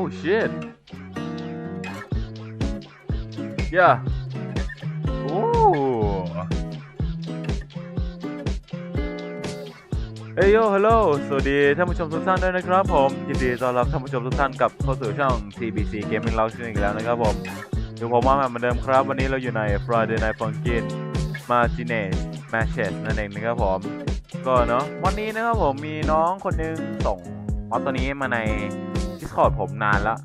Oh shit. Yeah. Oh. เฮ้ยโยฮัลโหลสวัสดีท่านผู้ชมทุกท่านด้วยนะครับผมยินดีต้อนรับท่านผู้ชมทุกท่านกลับเข้าสู่ช่อง TBC Gaming Lounge อีกแล้วนะครับผมอยู่ผมมาเหมือนเดิมครับ วันนี้เราอยู่ใน Friday Night Funkin' Martinez Matches นั่นเองนะครับผม ก็เนาะวันนี้นะครับผมมีน้องคนหนึงส่งมอสตัวนี้มาใน Discord ผมนานแล้ว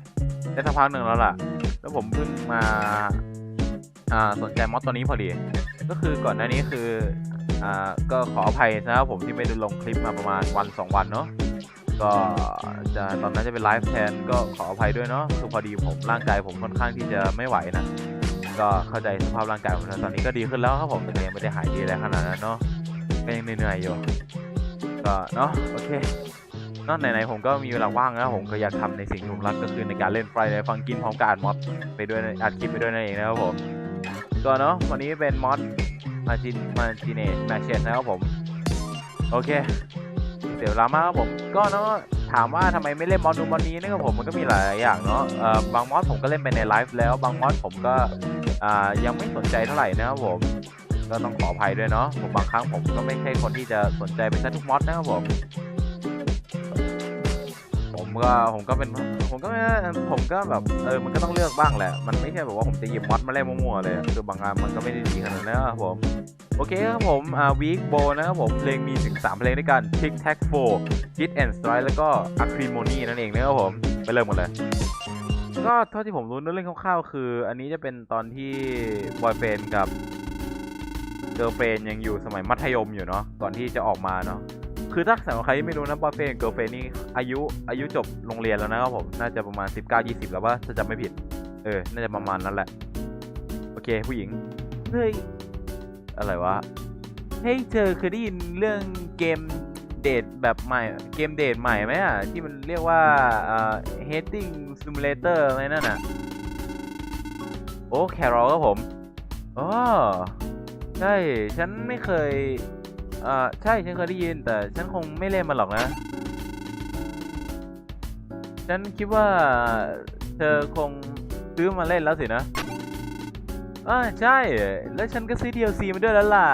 ได้สักพักหนึ่งแล้วล่ะ แล้วผมเพิ่งมาอ่าสนใจมอสตัวนี้พอดี ก็คือก่อนหน้านี้คืออ่าก็ขออภัยนะครับผมที่ไม่ได้ลงคลิปมาประมาณวันสองวันเนาะก็จะตอนนั้นจะเป็นไลฟ์แทนก็ขออภัยด้วยเนาะคือพอดีผมร่างกายผมค่อนข้างที่จะไม่ไหวนะก็เข้าใจสภาพร่างกายผมแล้วตอนนี้ก็ดีขึ้นแล้วครับผมแต่ยังไม่ได้หายดีอะไรขนาดนั้นเนาะก็ยังเหนื่อยๆอยู่ก็เนาะโอเค กไหนๆผมก็มีเวลาว่างนะผมก็อยากทำในสิ่งที่ผมรักก็คือในการเล่นไฟในฟังกินพร้อมกับอัดมอดไปด้วยอัดคลิปไปด้วยนั่นเองนะครับผมก็เนาะวันนี้เป็นมอดมาจินมาจินเนตแมชเชนนะครับผมโอเคเดี๋ยวลามากครับผมก็เนาะถามว่าทำไมไม่เล่นมอดนูมอดนี้นะครับผมมันก็มีหลายอย่างเนาะเอ่อบางมอดผมก็เล่นไปในไลฟ์แล้วบางมอดผมก็อ่ายังไม่สนใจเท่าไหร่นะครับผมก็ต้องขออภัยด้วยเนาะผมบางครั้งผมก็ไม่ใช่คนที่จะสนใจไปซะทุกมอดนะครับผม ก็ผมก็เป็นผมก็ผมก็แบบเออมันก็ต้องเลือกบ้างแหละ มันไม่ใช่แบบว่าผมจะหยิบมอดมาเล่นมั่วๆเลยคือบางงานมันก็ไม่ได้ดีขนาดนั้นนะครับผมโอเคครับผมอ่าวีคโบนะครับผมเพลงมีถึง 3 เพลงด้วยกัน Tic Tac 4 Hit and Strike แล้วก็ Acrimony นั่นเองนะครับผมไปเริ่มหมดเลย ก็เท่าที่ผมรู้เรื่องคร่าวๆ คือ อันนี้จะเป็นตอนที่บอยเฟนกับเกิร์ลเฟนยังอยู่สมัยมัธยมอยู่เนาะก่อนที่จะออกมาเนาะ คือถ้าสำหรับใครที่ไม่รู้นะบอยเฟนเกิร์ลเฟนนี่อายุอายุจบโรงเรียนแล้วนะครับผมน่าจะประมาณ 19 20 แล้วว่าถ้าจำไม่ผิด เออ น่าจะประมาณนั้นแหละ โอเคผู้หญิง เฮ้ย อะไรวะ เฮ้ยเธอเคยได้ยินเรื่องเกมเดทแบบใหม่ เกมเดทใหม่ไหมอะ ที่มันเรียกว่าเอ่อ hating simulator อะไรนั่นน่ะ โอ้แครอลครับผมอ๋อใช่ ฉันไม่เคย เอ่อใช่ฉันเคยได้ยิน แต่ฉันคงไม่เล่นมันหรอกนะ ฉันคิดว่าเธอคงซื้อมาเล่นแล้วสินะอ่าใช่ แล้วฉันก็ซื้อ DLC มาด้วยแล้วล่ะ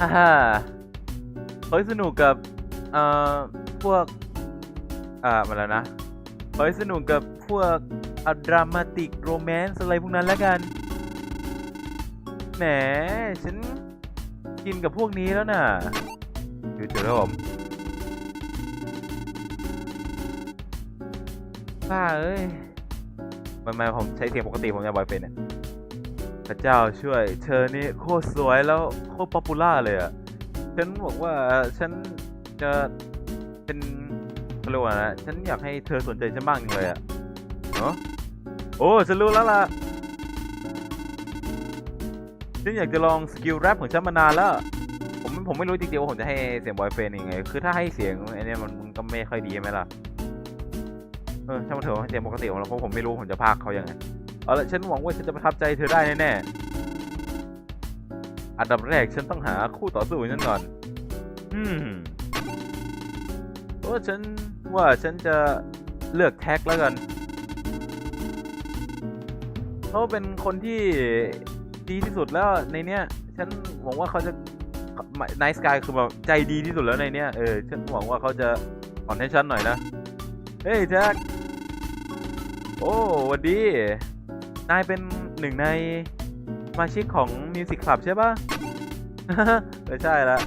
ฮ่าฮ่าเฮ้ยสนุกกับ เอ่อ พวก อ่า มาแล้วนะเฮ้ยสนุกกับพวกอะดรามาติกโรแมนต์อะไรพวกนั้นแล้วกัน แหมฉันกินกับพวกนี้แล้วน่ะดูจุดครับผมป้าเอ้ยมันมาผมใช้เสียงปกติผมจะบอยเป็นเนี่ยพระเจ้าช่วย เธอนี่โคตรสวยแล้วโคตรป๊อปปูล่าเลยอะฉันบอกว่าฉันจะเป็นเขาเรียกว่านะฉันอยากให้เธอสนใจฉันบ้างเลยอะเนาะโอ้ฉันรู้แล้วล่ะ ฉันอยากจะลองสกิลแรปของฉันมานานแล้ว ผมผมไม่รู้จริงๆว่าผมจะให้เสียงบอยเฟนยังไง คือถ้าให้เสียงไอ้เนี่มันมันก็ไม่ค่อยดีใช่ไหมล่ะ เออช่างมันเถอะเสียงปกติของเราเพราะผมไม่รู้ผมจะพากเขายังไง เอาละฉันหวังว่าฉันจะประทับใจเธอได้แน่ๆ อันดับแรกฉันต้องหาคู่ต่อสู้ฉันก่อน อืมเพราะฉันว่าฉันจะเลือกแท็กแล้วกันเขาเป็นคนที่ ดีที่สุดแล้วในเนี้ย ฉันหวังว่าเขาจะไนสกายคือแบบใจดีที่สุดแล้วในเนี้ย เออ ฉันหวังว่าเขาจะอ่อนให้ฉันหน่อยนะ เฮ้ยแจ็คโอ้วัดดี นายเป็นหนึ่งในสมาชิกของมิวสิกคลับใช่ปะเออใช่ละ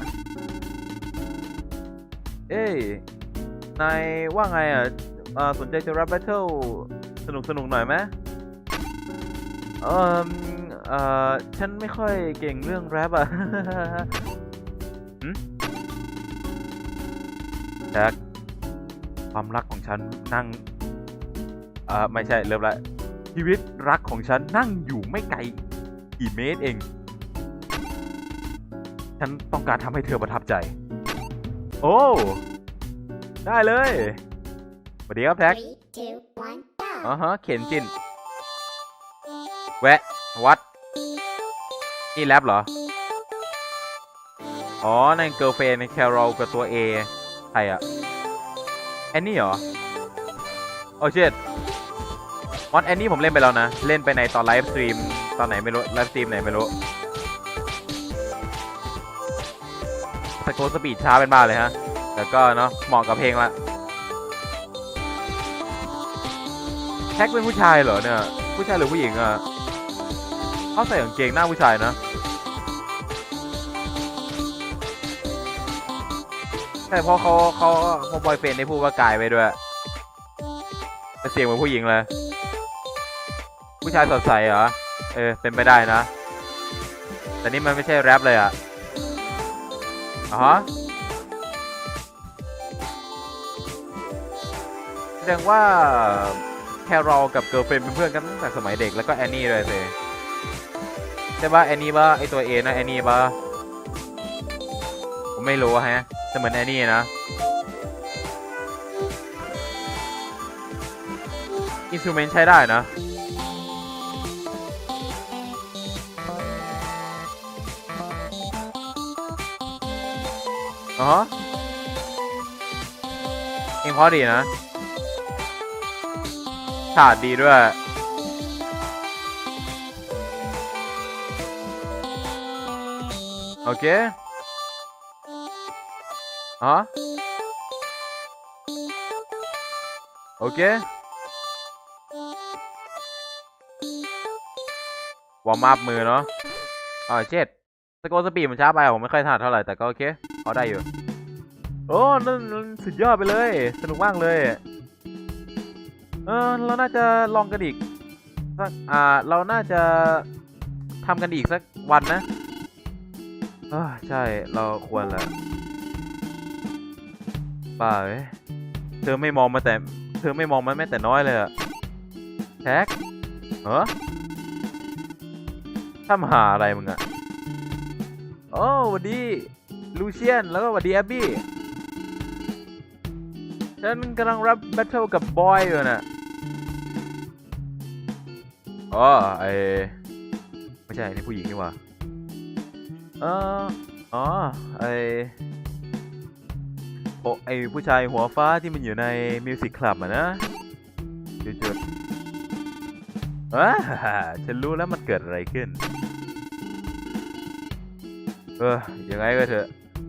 เอ้ย นายว่าไงอะอ่อสนใจจะรับแบทเทิลสนุกสนุกหน่อยไหมเออ อ่อ ฉันไม่ค่อยเก่งเรื่องแรปอะหึแจ็คความรักของฉันนั่งเอ่อไม่ใช่เริ่มละชีวิตรักของฉันนั่งอยู่ไม่ไกลกี่เมตรเอง ฉันต้องการทำให้เธอประทับใจ โอ้ ได้เลยสวัสดีครับแท็ก Three, two, one, go. อ๋อฮะ เข็นจิน แวะ วัด นี่แรปเหรอ อ๋อ นั่นเกิร์ลเฟนในแคโรลกับตัว A ใครอะแอนนี่เหรอ โอ้เชิดมอดแอนนี่ผมเล่นไปแล้วนะ เล่นไปในตอนไลฟ์สตรีม ตอนไหนไม่รู้ ไลฟ์สตรีมไหนไม่รู้สโกสปีดช้าเป็นบ้าเลยฮะ แต่ก็เนาะ เหมาะกับเพลงละแท็กเป็นผู้ชายเหรอเนี่ย ผู้ชายหรือผู้หญิงอะ เขาใส่กางเกงหน้าผู้ชายนะใช่เพราะเขาเขาเพราบอยเฟนได้พูดว่ากายไปด้วยแต่เสียงเหมือนผู้หญิงเลย ผู้ชายสดใสเหรอ เออ เป็นไปได้นะ แต่นี่มันไม่ใช่แรปเลยอะอ๋อฮะแสดงว่าแครอลกับเกิร์ลเฟรนเป็นเพื่อนกันตั้งแต่สมัยเด็กแล้วก็แอนนี่เลยสิ ช่ป่ะแอนนี่ป่ะไอตัวเอนะแอนนี่ป่ะผมไม่รู้อะฮะแต่เหมือนแอนนี่นะอินสตูเมนต์ใช้ได้นะอ๋อเองพราะดีนะฉาดดีด้วย โอเคอ๋อโอเควอร์มอัพมือเนาะอ่าเจ็ดสโกสปีดมันช้าไปผมไม่ค่อยถนัดเท่าไหร่แต่ก็โอเคพอได้อยู่ โอ้นั่นสุดยอดไปเลย สนุกมากเลย เออเราน่าจะลองกันอีกสักอ่า เราน่าจะทำกันอีกสักวันนะ อใช่เราควรแหละป้าเอ้ยเธอไม่มองมาแต่ เธอไม่มองมันแม้แต่น้อยเลยอะแท็กเหรอทำหาอะไรมึงอะโอ้หวัดดีลูเชียน แล้วก็หวัดดีแอบบี้ ฉันกำลังรับแบทเทิลกับบอยอยู่น่ะอ๋อไอไม่ใช่ นี่ผู้หญิงนี่หว่า เอออ๋อ ไอโอไอผู้ชายหัวฟ้าที่มันอยู่ในมิวสิกคลับอะนะจุดๆว้าฉันรู้แล้วมันเกิดอะไรขึ้น เออยังไงก็เถอะ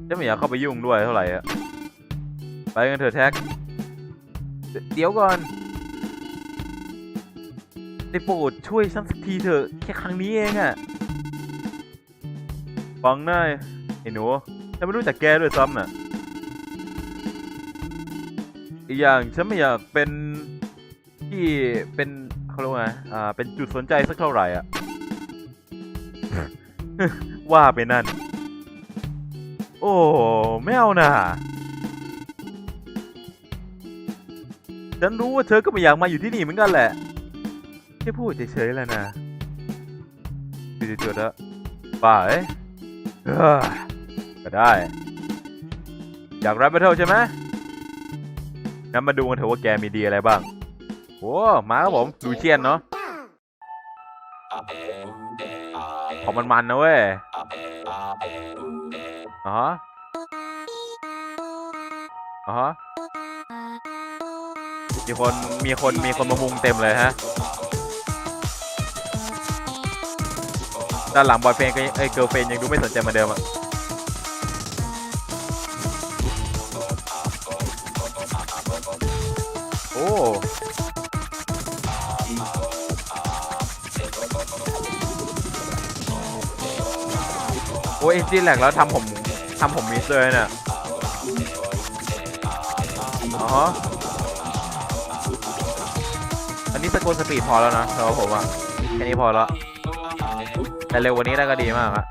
จะไม่อยากเข้าไปยุ่งด้วยเท่าไหร่อะไปกันเถอะแท็กเดเดี๋ยวก่อนได้โปรดช่วยฉันสักทีเถอะแค่ครั้งนี้เองอะ ฟังหน่อยไอ้หนูฉันไม่รู้จักแกด้วยซ้ำน่ะ อีกอย่างฉันไม่อยากเป็นที่เป็นเขาเรียกว่าไงอ่า เป็นจุดสนใจสักเท่าไหร่อะ ว่าไปนั่น โอ้ไม่เอานะฉันรู้ว่าเธอก็ไม่อยากมาอยู่ที่นี่เหมือนกันแหละแค่พูดเฉยๆแล้วนะจุดๆแล้วป่าเอ้ เออก็ได้ อยากรับแบทเทิลใช่ไหมงั้นมาดูกันเถอะว่าแกมีดีอะไรบ้างโอ้มาครับผมลูเชียนเนาะของมันมันๆนะเว้ยอ๋อฮะอ๋อฮะมีคนมีคนมีคนมามุงเต็มเลยฮะ ด้านหลังบอยเฟนก็ยังเอ้ยเกิร์ลเฟนยังดูไม่สนใจเหมือนเดิมอะโอ้โอ้เอ็นจินแหลกแล้วทำผมทำผมมิสเลยเนี่ยอ๋อฮะอันนี้สโกนสปีดพอแล้วนะสำหรับผมอะแค่นี้พอแล้ว แต่เร็วกว่านี้ได้ก็ดีมากอะ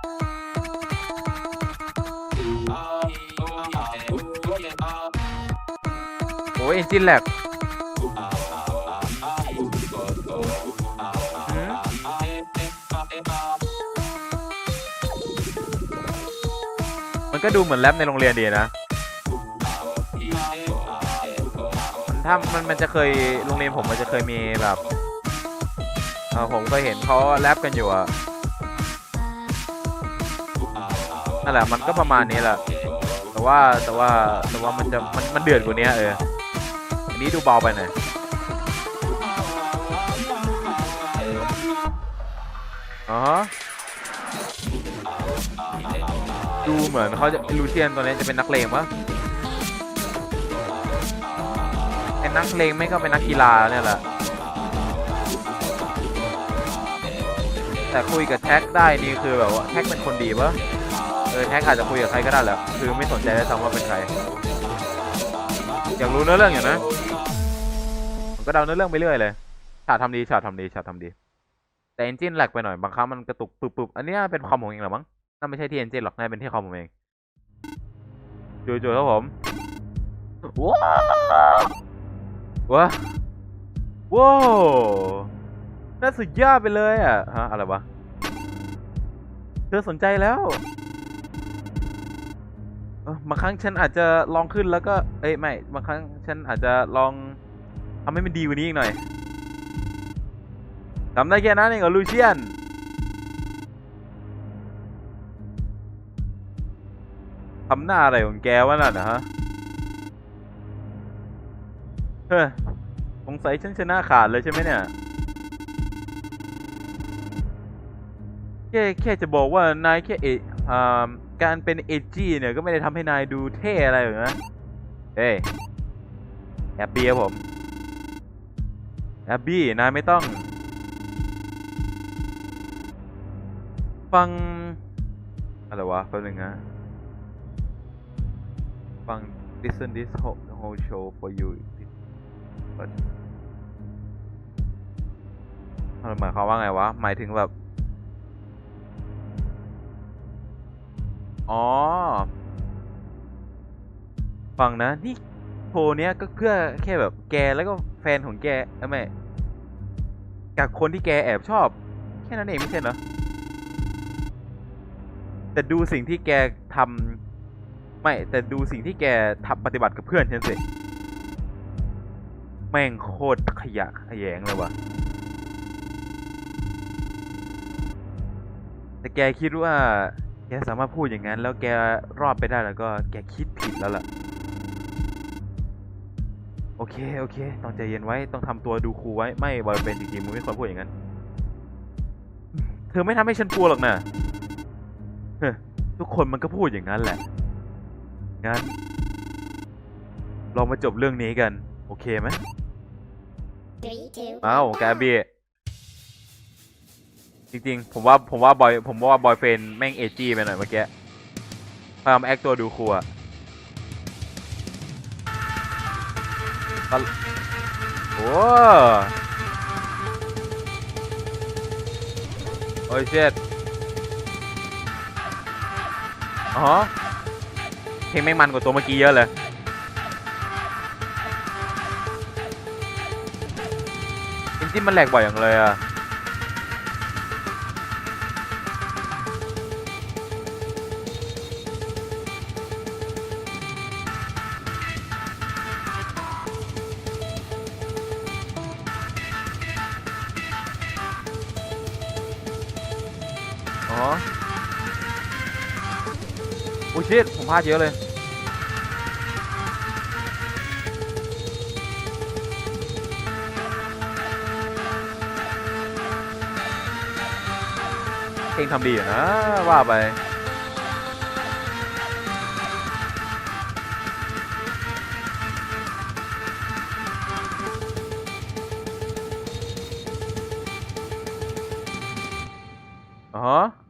โอ้ยเอนจินแหลกมันก็ดูเหมือนแรปในโรงเรียนดีนะมันถ้ามันมันจะเคยโรงเรียนผมมันจะเคยมีแบบเออผมเคยเห็นเขาแรปกันอยู่อะ นั่นแหละมันก็ประมาณนี้แหละแต่ว่าแต่ว่าแต่ว่ามันจะมันมันเดือดกว่านี้เอออันนี้ดูเบาไปหน่อยอ๋อดูเหมือนเขาจะลูเซียนตัวนี้จะเป็นนักเลงปะเป็นนักเลงไม่ก็เป็นนักกีฬาเนี่ยแหละแต่คุยกับแท็กได้นี่คือแบบว่าแท็กเป็นคนดีปะ เออแท็กอาจจะคุยกับใครก็ได้แหละคือไม่สนใจได้ซ้ำว่าเป็นใคร อยากรู้เนื้อเรื่องอย่างนะผมก็เดาเนื้อเรื่องไปเรื่อยเลยฉากทำดีฉากทำดีฉากทำดี แต่เอนจินแหลกไปหน่อยบางครั้งมันกระตุกปึบๆอันนี้เป็นคอมผมเองหรอมั้งน่าไม่ใช่ที่เอนจินหรอกน่าเป็นที่คอมผมเองจู่ๆครับผมว้าวว้าว้าน่าสุดยอดไปเลยอะฮะอะไรวะเธอสนใจแล้ว บางครั้งฉันอาจจะลองขึ้นแล้วก็ เอ้ยไม่ บางครั้งฉันอาจจะลองทำให้มันดีกว่านี้อีกหน่อยทำได้แค่นั้นเองเหรอลูเชียน ทำหน้าอะไรของแกวะนั่นนะฮะ เฮ้ยสงสัยฉันชนะขาดเลยใช่ไหมเนี่ย แค่แค่จะบอกว่านายแค่เออ่า การเป็นเอจีเนี่ยก็ไม่ได้ทำให้นายดูเท่อะไรหรอกนะ เฮ้ยแอบบี้ครับผมแอบบี้นายไม่ต้อง ฟัง อะไรวะแป๊บนึงนะ ฟัง listen this whole, whole show for you but มันหมายความว่าไงวะ หมายถึงแบบ อ๋อ ฟังนะ นี่โชว์เนี้ยก็เพื่อแค่แบบแกแล้วก็แฟนของแกเอ้ไม่กับคนที่แกแอบชอบ แค่นั้นเองไม่ใช่เหรอ แต่ดูสิ่งที่แกทำไม่ แต่ดูสิ่งที่แกทำปฏิบัติกับเพื่อนฉันสิ แม่งโคตรขยะแขยงเลยว่ะแต่แกคิดว่า แกสามารถพูดอย่างนั้น แล้วแกรอดไปได้แล้วก็แกคิดผิดแล้วล่ะ โอเค โอเค ต้องใจเย็นไว้ ต้องทำตัวดูคูลไว้ ไม่บอยเป็นจริงๆมึงไม่ควรพูดอย่างนั้น เธอไม่ทำให้ฉันกลัวหรอกนะเฮ้อทุกคนมันก็พูดอย่างนั้นแหละ งั้น เรามาจบเรื่องนี้กัน โอเคไหม Three, two, อ้าวแกบี้ จริงๆ ผมว่าผมว่าบอยผมว่าบอยเฟนแม่งเอจีไปหน่อยเมื่อกี้พยายามแอคตัวดูครัวโอ้โอ้ยเช็ดอ๋อเพลงแม่งมันกว่าตัวเมื่อกี้เยอะเลยจริงๆมันแหลกบ่อยอย่างเลยอะ อ๋อโอ้ชิตผมพลาดเยอะเลยเพลงทำดีอยู่นะ ว่าไปอ๋อ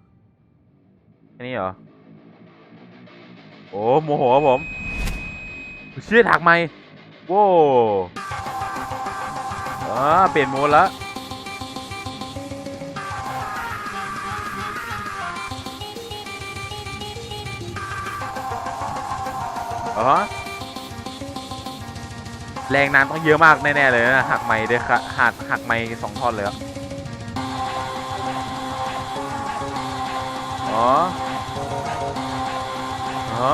นี้เหรอ โอ้โมโหครับผมเชี่ยถักไม่โว้อ่าเปลี่ยนโหมดแล้วอ๋อแรงน้ำต้องเยอะมากแน่ๆเลยนะหักไม้เด้วยค่ะหักหักไม้สองท่อนเลยอะอ๋ อ๋อ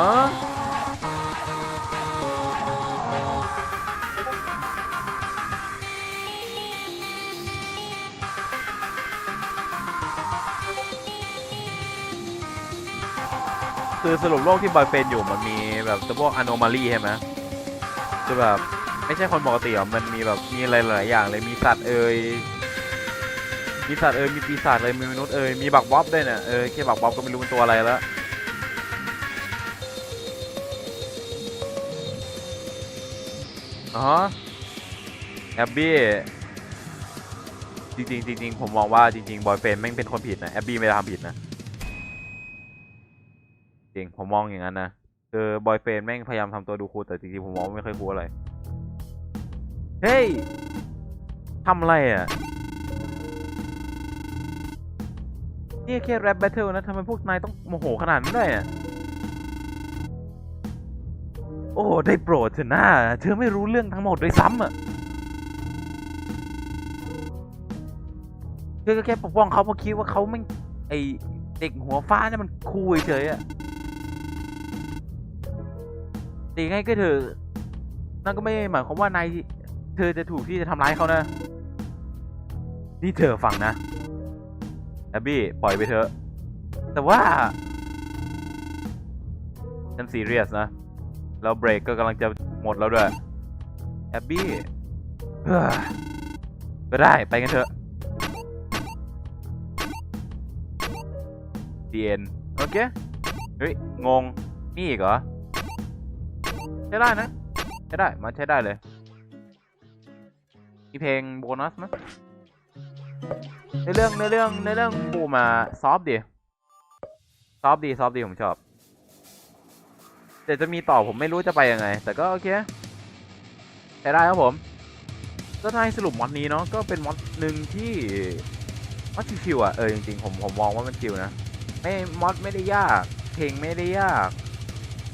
คือสรุปโลกที่บอยเฟนอยู่มันมีแบบตัวพวกอโนมาลีใช่ไหมคือแบบ ไม่ใช่คนปกติอะมันมีแบบมีอะไรหลายอย่างเลยมีสัตว์เอ่ยมีสัตว์เอ่ยมีปีศาจเลยมีมนุษย์เอ่ยมีบักบ๊อบด้วยเนี่ยเออแค่บักบ๊อบก็ไม่รู้เป็นตัวอะไรแล้ว อ๋อแอบบี้จริงๆจริงๆผมมองว่าจริงๆบอยเฟรมแม่งเป็นคนผิดนะแอบบี้ไม่ได้ทำผิดนะจริงผมมองอย่างนั้นนะคือบอยเฟรนแม่งพยายามทำตัวดูคูลแต่จริงๆผมมองว่าไม่ค่อยคูลอะไรเฮ้ยทำอะไรอะนี่แค่แรปแบทเทิลนะทำไมพวกนายต้องโมโหขนาดนั้นด้วยอะ โอ้ ได้โปรดเถอะนะเธอไม่รู้เรื่องทั้งหมดด้วยซ้ำอะเธอก็แค่ปกป้องเขาเพราะคิดว่าเขาไม่ไอเด็กหัวฟ้าเนี่ยมันคูลเฉยอะตีไงก็เถอะนั่นก็ไม่หมายความว่านายเธอจะถูกที่จะทำร้ายเขานะ นี่เธอฟังนะแอบบี้ปล่อยไปเถอะ แต่ว่าฉันซีเรียสนะ แล้วเบรกก็กำลังจะหมดแล้วด้วย แอบบี้เฮ้อก็ได้ไปกันเถอะ The end โอเค เฮ้ย งง นี่อีกเหรอ ใช้ได้นะ ใช้ได้ มาใช้ได้เลย มีเพลงโบนัสไหมในเรื่องในเรื่องในเรื่องปูมาซอฟดีซอฟดีซอฟดีผมชอบ แต่จะมีต่อผมไม่รู้จะไปยังไง แต่ก็โอเคใช้ได้ครับผม ก็ถ้าให้สรุปมอดนี้เนาะก็เป็นมอดหนึ่งที่มอดชิวๆอะเออจริงๆผมผมมองว่ามันชิวนะไม่มอดไม่ได้ยาก เพลงไม่ได้ยาก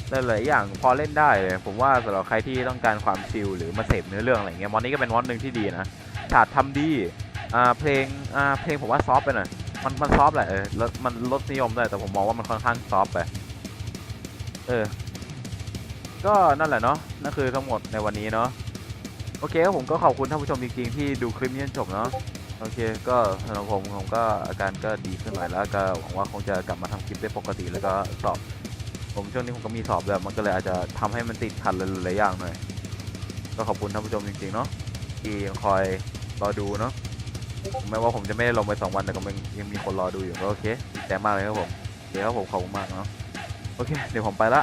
หลายๆอย่างพอเล่นได้เลย ผมว่าสำหรับใครที่ต้องการความชิลหรือมาเสพเนื้อเรื่องอะไรเงี้ยมอนนี้ก็เป็นมอนหนึ่งที่ดีนะฉากทำดีอ่าเพลงอ่าเพลงผมว่าซอฟไปหน่อยมันมันซอฟแหละเออแล้วมันลดนิยมด้วยแต่ผมมองว่ามันค่อนข้างซอฟไปเออ ก็นั่นแหละเนาะนั่นคือทั้งหมดในวันนี้เนาะโอเคครับผมก็ขอบคุณท่านผู้ชมจริงๆ ที่ดูคลิปนี้จนจบเนาะโอเคก็สำหรับผมผมก็อาการก็ดีขึ้นหน่อยแล้ว ก็หวังว่าคงจะกลับมาทำคลิปได้ปกติแล้วก็สอบ ผมช่วงนี้ผมก็มีสอบแบบมันก็เลยอาจจะทำให้มันติดขัดหลายๆอย่างหน่อย ก็ขอบคุณท่านผู้ชมจริงๆเนาะที่ยังคอยรอดูเนาะแม้ว่าผมจะไม่ได้ลงไปสองวันแต่ก็ยังมีคนรอดูอยู่ก็โอเคดีใจมากเลยครับผมเคครับผมขอบคุณมากเนาะโอเค เดี๋ยวผมไปละ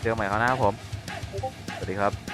เจอกันใหม่คราวหน้าครับผม สวัสดีครับ